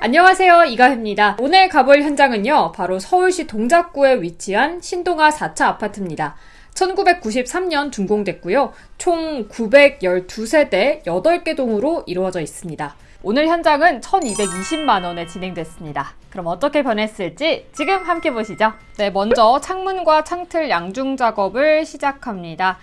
안녕하세요. 이가입니다. 오늘 가볼 현장은요, 바로 서울시 동작구에 위치한 신동아 4차 아파트입니다. 1993년 준공됐고요. 총 912세대 8개 동으로 이루어져 있습니다. 오늘 현장은 1220만 원에 진행됐습니다. 그럼 어떻게 변했을지 지금 함께 보시죠. 네, 먼저 창문과 창틀 양중 작업을 시작합니다.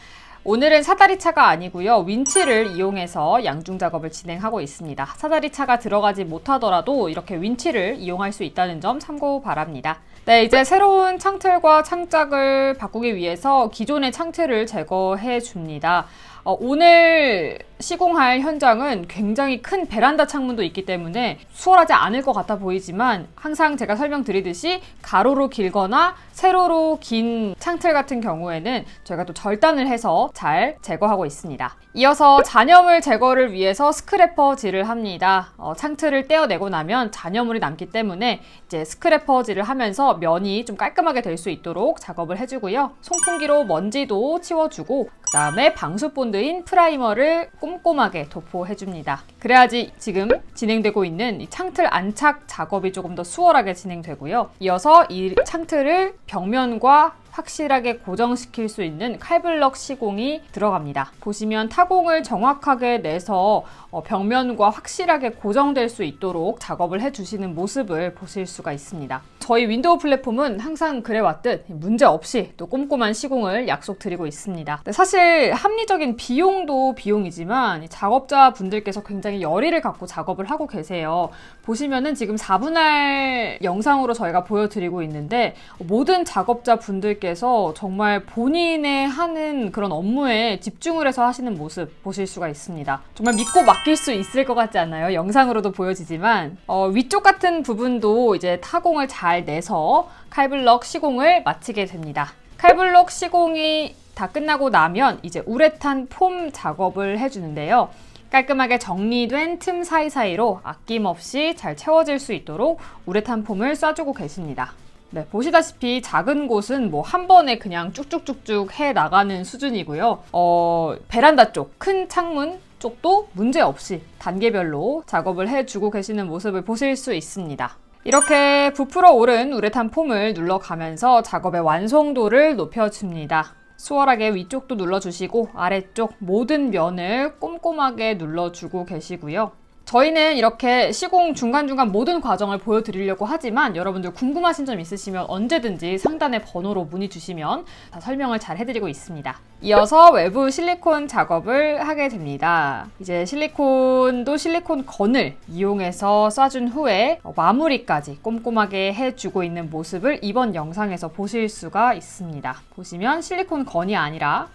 오늘은 사다리 차가 아니고요. 윈치를 이용해서 양중 작업을 진행하고 있습니다. 사다리 차가 들어가지 못하더라도 이렇게 윈치를 이용할 수 있다는 점 참고 바랍니다. 네, 이제 새로운 창틀과 창짝을 바꾸기 위해서 기존의 창틀을 제거해 줍니다. 어, 오늘 시공할 현장은 굉장히 큰 베란다 창문도 있기 때문에 수월하지 않을 것 같아 보이지만 항상 제가 설명드리듯이 가로로 길거나 세로로 긴 창틀 같은 경우에는 저희가 또 절단을 해서 잘 제거하고 있습니다. 이어서 잔여물 제거를 위해서 스크래퍼질을 합니다. 어, 창틀을 떼어내고 나면 잔여물이 남기 때문에 이제 스크래퍼질을 하면서 면이 좀 깔끔하게 될 수 있도록 작업을 해주고요. 송풍기로 먼지도 치워주고 그 다음에 방수 본드인 프라이머를 꼼꼼하게 도포해줍니다. 그래야지 지금 진행되고 있는 이 창틀 안착 작업이 조금 더 수월하게 진행되고요. 이어서 이 창틀을 벽면과 확실하게 고정시킬 수 있는 칼블럭 시공이 들어갑니다. 보시면 타공을 정확하게 내서 어, 벽면과 확실하게 고정될 수 있도록 작업을 해주시는 모습을 보실 수가 있습니다. 저희 윈도우 플랫폼은 항상 그래왔듯 문제 없이 또 꼼꼼한 시공을 약속드리고 있습니다. 사실 합리적인 비용도 비용이지만 작업자 분들께서 굉장히 열의를 갖고 작업을 하고 계세요. 보시면은 지금 4분할 영상으로 저희가 보여드리고 있는데 모든 작업자 분들께서 정말 본인의 하는 그런 업무에 집중을 해서 하시는 모습 보실 수가 있습니다. 정말 믿고 맡길 수 있을 것 같지 않나요? 영상으로도 보여지지만 어, 위쪽 같은 부분도 이제 타공을 잘 내서 칼블럭 시공을 마치게 됩니다. 칼블럭 시공이 다 끝나고 나면 이제 우레탄 폼 작업을 해주는데요. 깔끔하게 정리된 틈 사이사이로 아낌없이 잘 채워질 수 있도록 우레탄 폼을 쏴주고 계십니다. 네, 보시다시피 작은 곳은 뭐 한 번에 그냥 쭉쭉쭉쭉 해 나가는 수준이고요. 어, 베란다 쪽, 큰 창문 쪽도 문제 없이 단계별로 작업을 해주고 계시는 모습을 보실 수 있습니다. 이렇게 부풀어 오른 우레탄 폼을 눌러가면서 작업의 완성도를 높여줍니다. 수월하게 위쪽도 눌러주시고 아래쪽 모든 면을 꼼꼼하게 눌러주고 계시고요. 저희는 이렇게 시공 중간중간 모든 과정을 보여드리려고 하지만 여러분들 궁금하신 점 있으시면 언제든지 상단의 번호로 문의 주시면 다 설명을 잘 해드리고 있습니다. 이어서 외부 실리콘 작업을 하게 됩니다. 이제 실리콘도 실리콘 건을 이용해서 쏴준 후에 마무리까지 꼼꼼하게 해주고 있는 모습을 이번 영상에서 보실 수가 있습니다. 보시면 실리콘 건이 아니라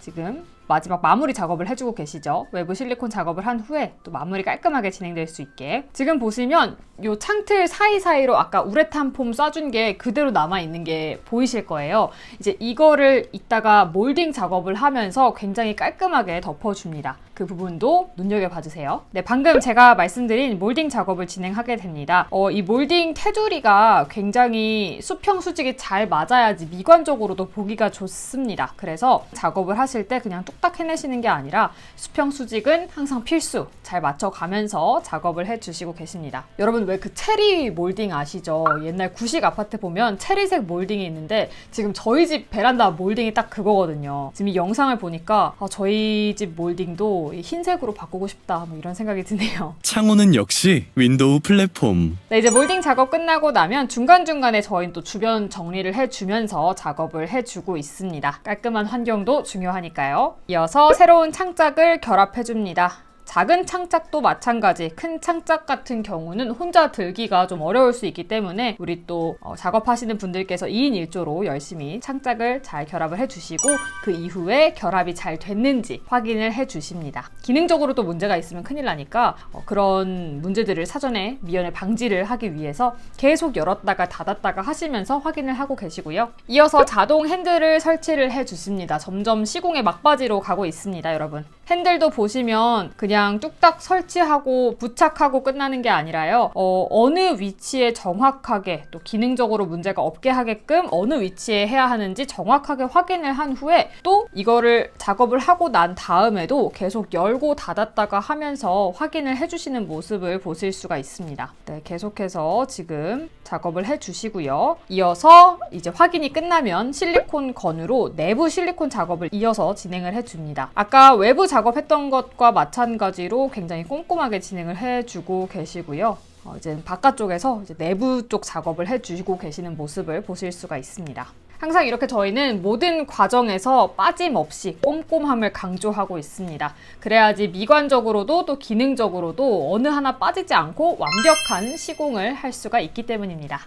지금 마지막 마무리 작업을 해주고 계시죠. 외부 실리콘 작업을 한 후에 또 마무리 깔끔하게 진행될 수 있게. 지금 보시면 이 창틀 사이사이로 아까 우레탄 폼 쏴준 게 그대로 남아있는 게 보이실 거예요. 이제 이거를 이따가 몰딩 작업을 하면서 굉장히 깔끔하게 덮어줍니다. 그 부분도 눈여겨봐 주세요. 네, 방금 제가 말씀드린 몰딩 작업을 진행하게 됩니다. 어, 이 몰딩 테두리가 굉장히 수평 수직이 잘 맞아야지 미관적으로도 보기가 좋습니다. 그래서 작업을 하실 때 그냥 뚝딱 해내시는 게 아니라 수평 수직은 항상 필수 잘 맞춰가면서 작업을 해주시고 계십니다. 여러분 왜 그 체리 몰딩 아시죠? 옛날 구식 아파트 보면 체리색 몰딩이 있는데 지금 저희 집 베란다 몰딩이 딱 그거거든요. 지금 이 영상을 보니까 아, 저희 집 몰딩도 흰색으로 바꾸고 싶다 뭐 이런 생각이 드네요. 창호는 역시 윈도우 플랫폼. 네, 이제 몰딩 작업 끝나고 나면 중간중간에 저희는 또 주변 정리를 해주면서 작업을 해주고 있습니다. 깔끔한 환경도 중요하니까요. 이어서 새로운 창짝을 결합해줍니다. 작은 창짝도 마찬가지 큰 창짝 같은 경우는 혼자 들기가 좀 어려울 수 있기 때문에 우리 또 어, 작업하시는 분들께서 2인 1조로 열심히 창짝을 잘 결합을 해주시고 그 이후에 결합이 잘 됐는지 확인을 해주십니다. 기능적으로도 문제가 있으면 큰일 나니까 어, 그런 문제들을 사전에 미연에 방지를 하기 위해서 계속 열었다가 닫았다가 하시면서 확인을 하고 계시고요. 이어서 자동 핸들을 설치를 해주십니다. 점점 시공의 막바지로 가고 있습니다, 여러분. 핸들도 보시면 그냥 뚝딱 설치하고 부착하고 끝나는 게 아니라요. 어, 느 위치에 정확하게 또 기능적으로 문제가 없게 하게끔 어느 위치에 해야 하는지 정확하게 확인을 한 후에 또 이거를 작업을 하고 난 다음에도 계속 열고 닫았다가 하면서 확인을 해주시는 모습을 보실 수가 있습니다. 네, 계속해서 지금 작업을 해주시고요. 이어서 이제 확인이 끝나면 실리콘 건으로 내부 실리콘 작업을 이어서 진행을 해줍니다. 아까 외부 작업했던 것과 마찬가지로 굉장히 꼼꼼하게 진행을 해주고 계시고요. 어, 이제 바깥쪽에서 이제 내부 쪽 작업을 해주시고 계시는 모습을 보실 수가 있습니다. 항상 이렇게 저희는 모든 과정에서 빠짐없이 꼼꼼함을 강조하고 있습니다. 그래야지 미관적으로도 또 기능적으로도 어느 하나 빠지지 않고 완벽한 시공을 할 수가 있기 때문입니다.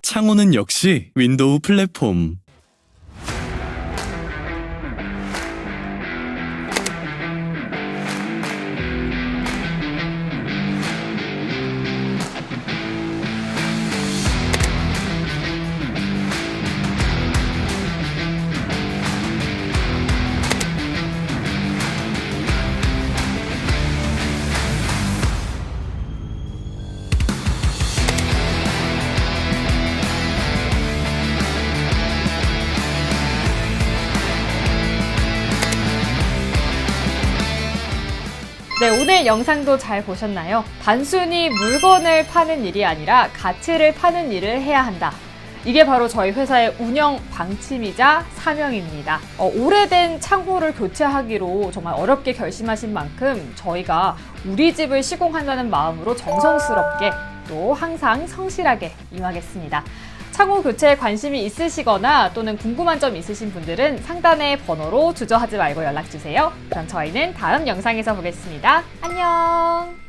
창호는 역시 윈도우 플랫폼. 네, 오늘 영상도 잘 보셨나요? 단순히 물건을 파는 일이 아니라 가치를 파는 일을 해야 한다. 이게 바로 저희 회사의 운영 방침이자 사명입니다. 어, 오래된 창고를 교체하기로 정말 어렵게 결심하신 만큼 저희가 우리 집을 시공한다는 마음으로 정성스럽게 또 항상 성실하게 임하겠습니다. 창호 교체에 관심이 있으시거나 또는 궁금한 점 있으신 분들은 상단의 번호로 주저하지 말고 연락 주세요. 그럼 저희는 다음 영상에서 보겠습니다. 안녕!